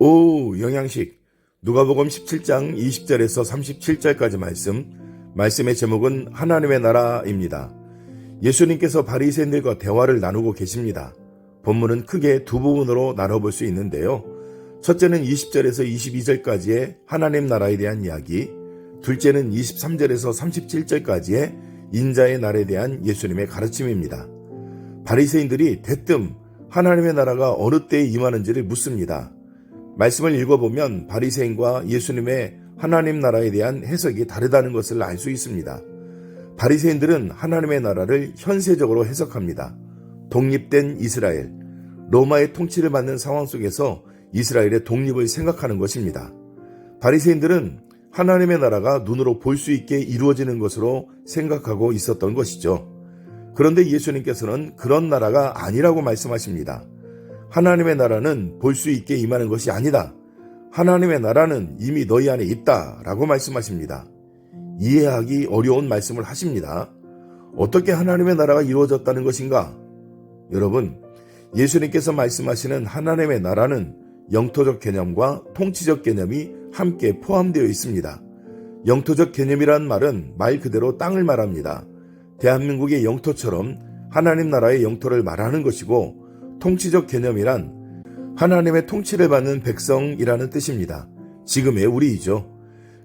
오, 영양식. 누가복음 17장 20절에서 37절까지 말씀. 말씀의 제목은 하나님의 나라입니다. 예수님께서 바리새인들과 대화를 나누고 계십니다. 본문은 크게 두 부분으로 나눠볼 수 있는데요. 첫째는 20절에서 22절까지의 하나님 나라에 대한 이야기, 둘째는 23절에서 37절까지의 인자의 날에 대한 예수님의 가르침입니다. 바리새인들이 대뜸 하나님의 나라가 어느 때에 임하는지를 묻습니다. 말씀을 읽어보면 바리새인과 예수님의 하나님 나라에 대한 해석이 다르다는 것을 알 수 있습니다. 바리새인들은 하나님의 나라를 현세적으로 해석합니다. 독립된 이스라엘, 로마의 통치를 받는 상황 속에서 이스라엘의 독립을 생각하는 것입니다. 바리새인들은 하나님의 나라가 눈으로 볼 수 있게 이루어지는 것으로 생각하고 있었던 것이죠. 그런데 예수님께서는 그런 나라가 아니라고 말씀하십니다. 하나님의 나라는 볼 수 있게 임하는 것이 아니다. 하나님의 나라는 이미 너희 안에 있다. 라고 말씀하십니다. 이해하기 어려운 말씀을 하십니다. 어떻게 하나님의 나라가 이루어졌다는 것인가? 여러분, 예수님께서 말씀하시는 하나님의 나라는 영토적 개념과 통치적 개념이 함께 포함되어 있습니다. 영토적 개념이란 말은 말 그대로 땅을 말합니다. 대한민국의 영토처럼 하나님 나라의 영토를 말하는 것이고 통치적 개념이란 하나님의 통치를 받는 백성이라는 뜻입니다. 지금의 우리이죠.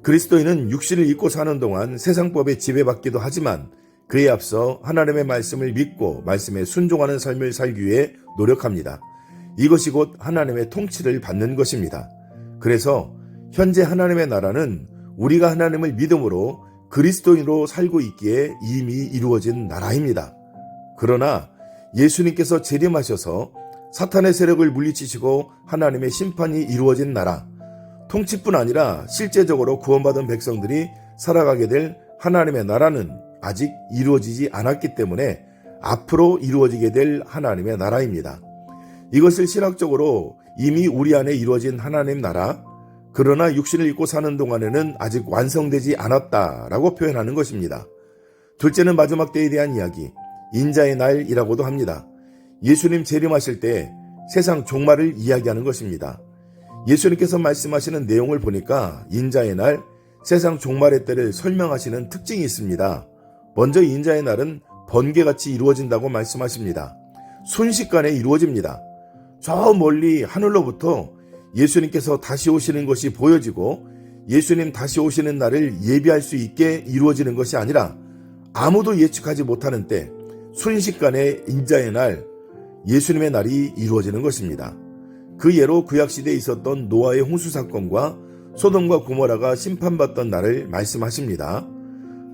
그리스도인은 육신을 입고 사는 동안 세상법에 지배받기도 하지만 그에 앞서 하나님의 말씀을 믿고 말씀에 순종하는 삶을 살기 위해 노력합니다. 이것이 곧 하나님의 통치를 받는 것입니다. 그래서 현재 하나님의 나라는 우리가 하나님을 믿음으로 그리스도인으로 살고 있기에 이미 이루어진 나라입니다. 그러나 예수님께서 재림하셔서 사탄의 세력을 물리치시고 하나님의 심판이 이루어진 나라, 통치뿐 아니라 실제적으로 구원받은 백성들이 살아가게 될 하나님의 나라는 아직 이루어지지 않았기 때문에 앞으로 이루어지게 될 하나님의 나라입니다. 이것을 신학적으로 이미 우리 안에 이루어진 하나님 나라, 그러나 육신을 입고 사는 동안에는 아직 완성되지 않았다라고 표현하는 것입니다. 둘째는 마지막 때에 대한 이야기, 인자의 날이라고도 합니다. 예수님 재림하실 때 세상 종말을 이야기하는 것입니다. 예수님께서 말씀하시는 내용을 보니까 인자의 날, 세상 종말의 때를 설명하시는 특징이 있습니다. 먼저 인자의 날은 번개같이 이루어진다고 말씀하십니다. 순식간에 이루어집니다. 저 멀리 하늘로부터 예수님께서 다시 오시는 것이 보여지고 예수님 다시 오시는 날을 예비할 수 있게 이루어지는 것이 아니라 아무도 예측하지 못하는 때 순식간에 인자의 날 예수님의 날이 이루어지는 것입니다. 그 예로 구약시대에 있었던 노아의 홍수 사건과 소돔과 고모라가 심판받던 날을 말씀하십니다.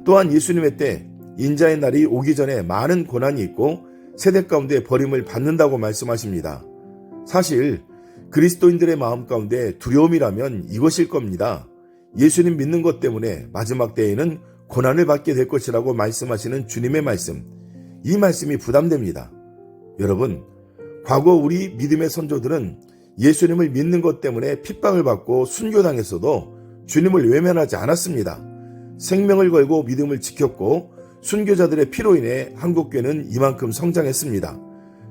또한 예수님의 때 인자의 날이 오기 전에 많은 고난이 있고 세대 가운데 버림을 받는다고 말씀하십니다. 사실 그리스도인들의 마음 가운데 두려움이라면 이것일 겁니다. 예수님 믿는 것 때문에 마지막 때에는 고난을 받게 될 것이라고 말씀하시는 주님의 말씀. 이 말씀이 부담됩니다. 여러분, 과거 우리 믿음의 선조들은 예수님을 믿는 것 때문에 핍박을 받고 순교당했어도 주님을 외면하지 않았습니다. 생명을 걸고 믿음을 지켰고 순교자들의 피로 인해 한국교회는 이만큼 성장했습니다.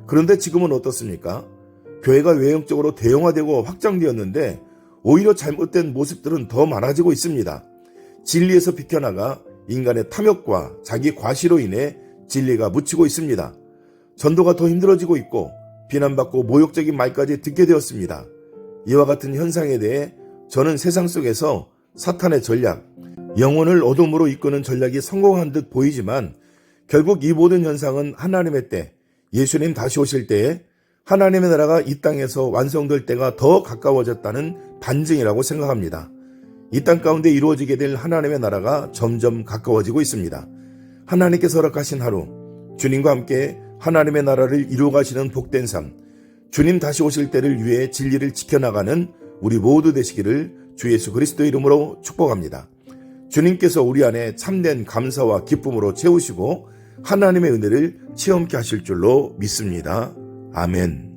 그런데 지금은 어떻습니까? 교회가 외형적으로 대형화되고 확장되었는데 오히려 잘못된 모습들은 더 많아지고 있습니다. 진리에서 비켜나가 인간의 탐욕과 자기 과시로 인해 진리가 묻히고 있습니다. 전도가 더 힘들어지고 있고 비난받고 모욕적인 말까지 듣게 되었습니다. 이와 같은 현상에 대해 저는 세상 속에서 사탄의 전략, 영혼을 어둠으로 이끄는 전략이 성공한 듯 보이지만 결국 이 모든 현상은 하나님의 때, 예수님 다시 오실 때에 하나님의 나라가 이 땅에서 완성될 때가 더 가까워졌다는 반증이라고 생각합니다. 이 땅 가운데 이루어지게 될 하나님의 나라가 점점 가까워지고 있습니다. 하나님께서 허락하신 하루, 주님과 함께 하나님의 나라를 이루어 가시는 복된 삶, 주님 다시 오실 때를 위해 진리를 지켜나가는 우리 모두 되시기를 주 예수 그리스도 이름으로 축복합니다. 주님께서 우리 안에 참된 감사와 기쁨으로 채우시고 하나님의 은혜를 체험케 하실 줄로 믿습니다. 아멘.